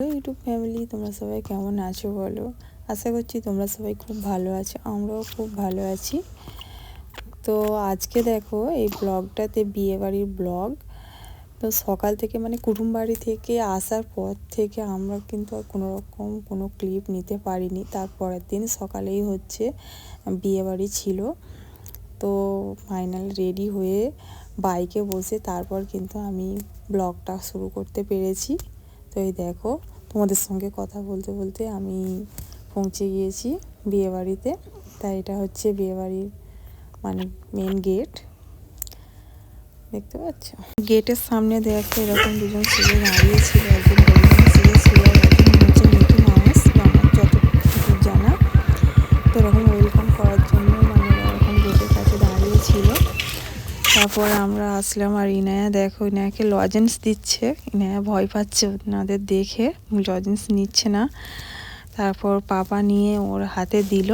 YouTube family তোমরা সবাই কেমন আছো বলো? আশা করছি তোমরা সবাই খুব ভালো আছো, আমরাও খুব ভালো আছি। তো আজকে দেখো, এই ব্লগটাতে বিয়েবাড়ির ব্লগ। তো সকাল থেকে মানে কুটুম বাড়ি থেকে আসার পর থেকে আমরা কিন্তু আর কোনো রকম কোনো ক্লিপ নিতে পারিনি। তারপরের দিন সকালেই হচ্ছে বিয়েবাড়ি ছিল। তো ফাইনাল রেডি হয়ে বাইকে বসে তারপর কিন্তু আমি ব্লগটা শুরু করতে পেরেছি। এই দেখো, তোমাদের সঙ্গে কথা বলতে বলতে আমি পৌঁছে গিয়েছি বিয়েবাড়িতে। তাই এটা হচ্ছে বিয়েবাড়ির মানে মেন গেট দেখতে পাচ্ছ? গেটের সামনে দেখো এরকম দুজন ছেলে দাঁড়িয়েছিল একজন তারপর আমরা আসলাম আর ইনায়া দেখো, ইনায়াকে লজেন্স দিচ্ছে। ইনায়া ভয় পাচ্ছে ওনাদের দেখে লজেন্স নিচ্ছে না। তারপর পাপা নিয়ে ওর হাতে দিল।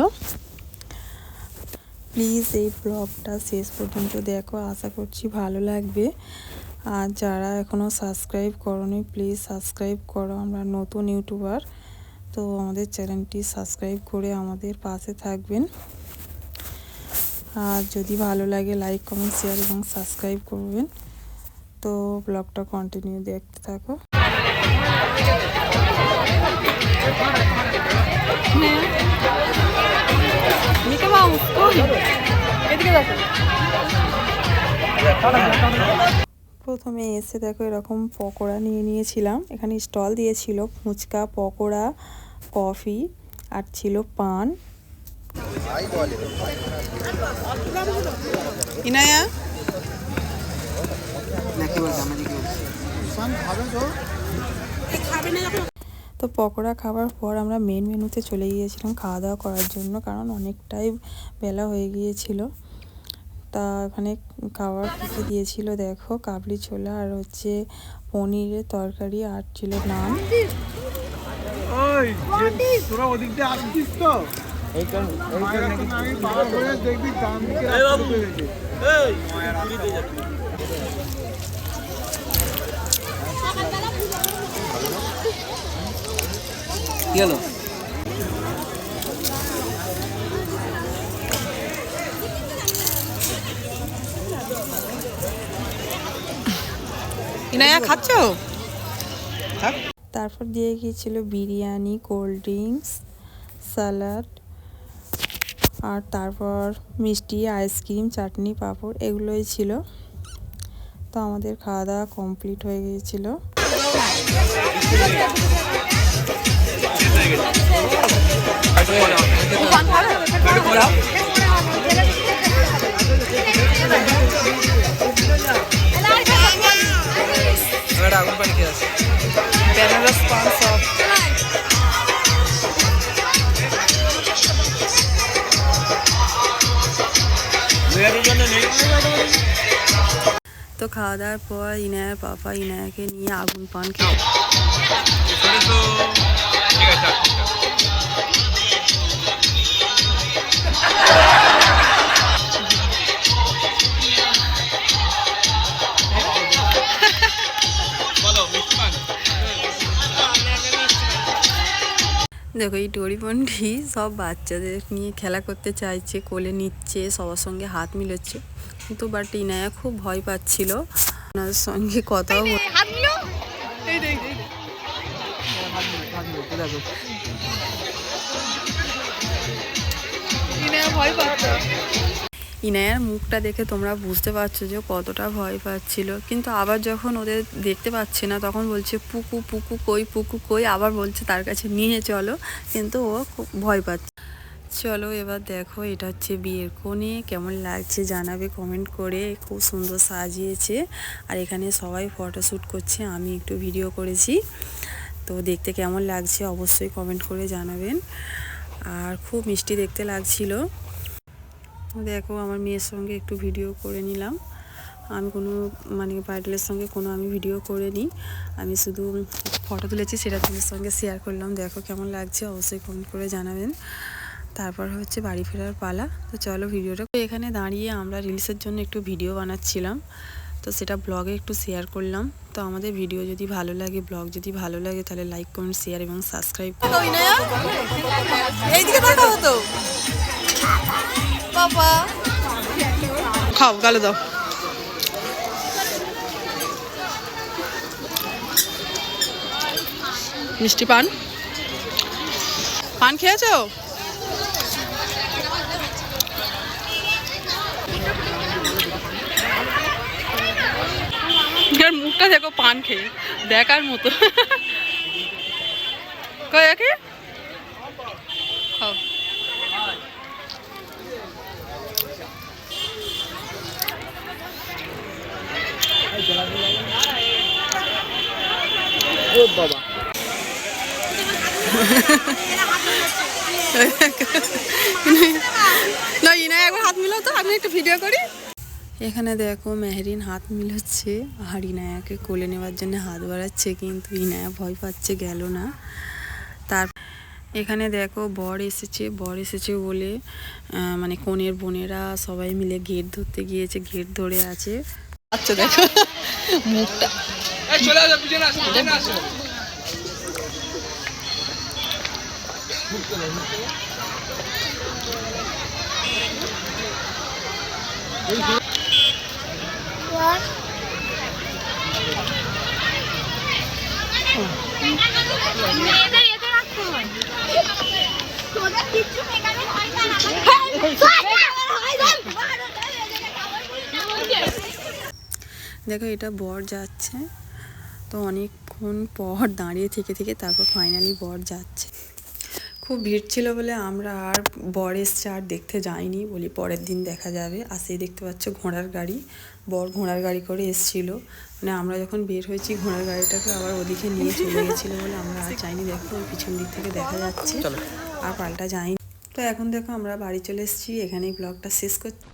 প্লিজ এই ব্লগটা শেষ পর্যন্ত দেখো, আশা করছি ভালো লাগবে। আর যারা এখনও সাবস্ক্রাইব করনি প্লিজ সাবস্ক্রাইব করো, আমরা নতুন ইউটিউবার তো আমাদের চ্যানেলটি সাবস্ক্রাইব করে আমাদের পাশে থাকবেন। আর যদি ভালো লাগে লাইক কমেন্ট শেয়ার এবং সাবস্ক্রাইব করবেন। তো ব্লগটা কন্টিনিউ দেখতে থাকো। প্রথমে এসে দেখো এরকম পকোড়া নিয়ে নিয়েছিলাম। এখানে স্টল দিয়েছিল ফুচকা, পকোড়া কফি আর ছিল পান। তো পকোড়া খাবার পর আমরা মেন মেনুতে চলে গিয়েছিলাম খাওয়া দাওয়া করার জন্য, কারণ অনেকটাই বেলা হয়ে গিয়েছিল। তা ওখানে খাবার খেতে দিয়েছিল দেখো, কাবলি ছোলা আর হচ্ছে পনিরের তরকারি আর ছিল নান। ওই আসছিস তো? আমি হয়ে দেখবি ডান দিকে রাস্তা ঢুকে গেছে। কি হলো? ইনায়া খাচ্ছ? তারপর দিয়ে গিয়েছিল বিরিয়ানি কোল্ড ড্রিঙ্কস স্যালাড। আর তারপর মিষ্টি, আইসক্রিম, চাটনি, পাঁপড় এগুলোই ছিল। তো আমাদের খাওয়া দাওয়া কমপ্লিট হয়ে গিয়েছিল। তো খাওয়া দাওয়ার পর ইনায়ার পাপা ইনায়াকে নিয়ে আগুন পান খেয়ে দেখো এই ডরিমনটি সব বাচ্চাদের নিয়ে খেলা করতে চাইছে কোলে নিচ্ছে সবার সঙ্গে হাত মিলাচ্ছে। কিন্তু বাট ইনায়া খুব ভয় পাচ্ছিল। ওনার সঙ্গে কথাও ভয় পাচ্ছে। ইনায়ার মুখটা দেখে তোমরা বুঝতে পারছ যে কতটা ভয় পাচ্ছিল। কিন্তু আবার যখন ওদের দেখতে পাচ্ছে না, তখন বলছে, পুকু পুকু কই পুকু কই? আবার বলছে, তার কাছে নিয়ে চলো। কিন্তু ও খুব ভয় পাচ্ছে। চলো এবার দেখো, এটা হচ্ছে বিয়ের কোণে। কেমন লাগছে জানাবে কমেন্ট করে। খুব সুন্দর সাজিয়েছে। আর এখানে সবাই ফটোশ্যুট করছে, আমি একটু ভিডিও করেছি। তো দেখতে কেমন লাগছে অবশ্যই কমেন্ট করে জানাবেন। আর খুব মিষ্টি দেখতে লাগছিল। দেখো, আমার মেয়ের সঙ্গে একটু ভিডিও করে নিলাম। আমি কোনো মানে ব্রাইডালের সঙ্গে কোনো আমি ভিডিও করে নিই। আমি শুধু ফটো তুলেছি, সেটা তোমাদের সঙ্গে শেয়ার করলাম। দেখো কেমন লাগছে, অবশ্যই কমেন্ট করে জানাবেন। তারপর হচ্ছে বাড়ি ফেরার পালা। তো চলো ভিডিওটা এখানে দাঁড়িয়ে আমরা রিলসের জন্য একটু ভিডিও বানাচ্ছিলাম। তো সেটা ব্লগে একটু শেয়ার করলাম। তো আমাদের ভিডিও যদি ভালো লাগে ব্লগ যদি ভালো লাগে, তাহলে লাইক কমেন্ট শেয়ার এবং সাবস্ক্রাইব তো। বাবা। খাও, গালে দাও। মিষ্টি পান? পান খেয়েছো? মুখটা দেখো পান খেয়ে, দেখার মতো। কই বাবা। না ইনা একবার হাত মিলাও তো আমি একটু ভিডিও করি। এখানে দেখো মেহরিন হাত মিলাচ্ছে আর ইনায়াকে কোলে নেওয়ার জন্য হাত বাড়াচ্ছে কিন্তু ইনায়া ভয় পাচ্ছে গেল না। তার এখানে দেখো বর এসেছে বর এসেছে বলে মানে কনের বোনেরা সবাই মিলে গেট ধরতে গিয়েছে গেট ধরে আছে। আচ্ছা দেখো মুখটা চলে আসো পিছনে আসো পিছনে আসো দেখো এটা বর যাচ্ছে। তো অনেকক্ষণ পর দাঁড়িয়ে থেকে থেকে তারপর ফাইনালি বর যাচ্ছে। খুব ভিড় ছিল বলে আমরা আর বর এসছে আর দেখতে যাইনি। বলি পরের দিন দেখা যাবে। আর সেই দেখতে পাচ্ছ ঘোড়ার গাড়ি। বর ঘোড়ার গাড়ি করে এসছিল। মানে আমরা যখন বের হয়েছি ঘোড়ার গাড়িটাকে আবার ওদিকে নিয়ে চলে গেছিল বলে আমরা আর যাইনি। দেখো পিছন দিক থেকে দেখা যাচ্ছে। আর পাল্টা যাইনি। তো এখন দেখো আমরা বাড়ি চলে এসেছি। এখানেই ব্লগটা শেষ করছি